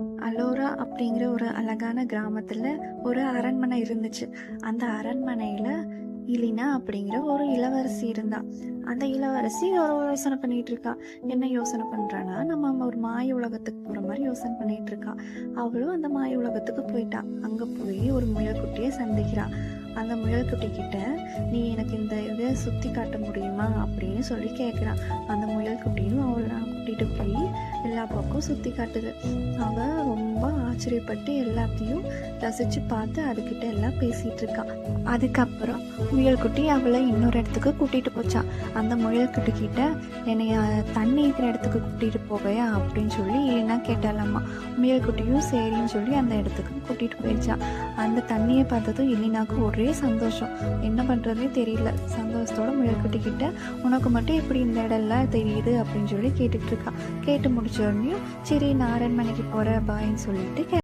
அலோரா அப்படிங்கிற ஒரு அழகான கிராமத்தில் ஒரு அரண்மனை இருந்துச்சு. அந்த அரண்மனையில் இலினா அப்படிங்கிற ஒரு இளவரசி இருந்தா. அந்த இளவரசி ஒரு யோசனை பண்ணிட்டு இருக்கா. என்ன யோசனை பண்றானா நம்ம ஒரு மாய உலகத்துக்கு போற மாதிரி யோசனை பண்ணிட்டு இருக்கா. அவளும் அந்த மாய உலகத்துக்கு போயிட்டா. அங்க போய் ஒரு முயல்குட்டியை சந்திக்கிறா. அந்த முயல்குட்டி கிட்ட நீ எனக்கு இந்த இதை சுத்தி காட்ட முடியுமா? அப்படின்னு சொல்லி கேட்குறான் அந்த முயல்குட்டியும் அவள் கூட்டிகிட்டு போய் எல்லா பக்கம் சுற்றி காட்டுது. அவள் ரொம்ப ஆச்சரியப்பட்டு எல்லாத்தையும் ரசிச்சு பார்த்து அதுக்கிட்ட எல்லாம் பேசிகிட்டு இருக்கான் அதுக்கப்புறம் முயல்குட்டி அவளை இன்னொரு இடத்துக்கு கூட்டிகிட்டு போச்சான் அந்த முயல்குட்டி கிட்ட என்னைய தண்ணி இருக்கிற இடத்துக்கு கூட்டிகிட்டு போகையா? அப்படின்னு சொல்லி இல்லைன்னா கேட்டாலம்மா முயல்குட்டியும் சரின்னு சொல்லி அந்த இடத்துக்கு கூட்டிகிட்டு போயிடுச்சான் அந்த தண்ணியை பார்த்ததும் இல்லைனாக்கு ஒரே சந்தோஷம். என்ன பண்ணுறதுனே தெரியல. சந்தோஷத்தோட முயல்குட்டி கிட்ட உனக்கு மட்டும் எப்படி இந்த இடம்லாம் தெரியுது? அப்படின்னு சொல்லி கேட்டுட்டு கேட்டு முடிச்ச உடனே சரி நான் அரண்மனைக்கு போகிற பாயின்னு சொல்லிட்டு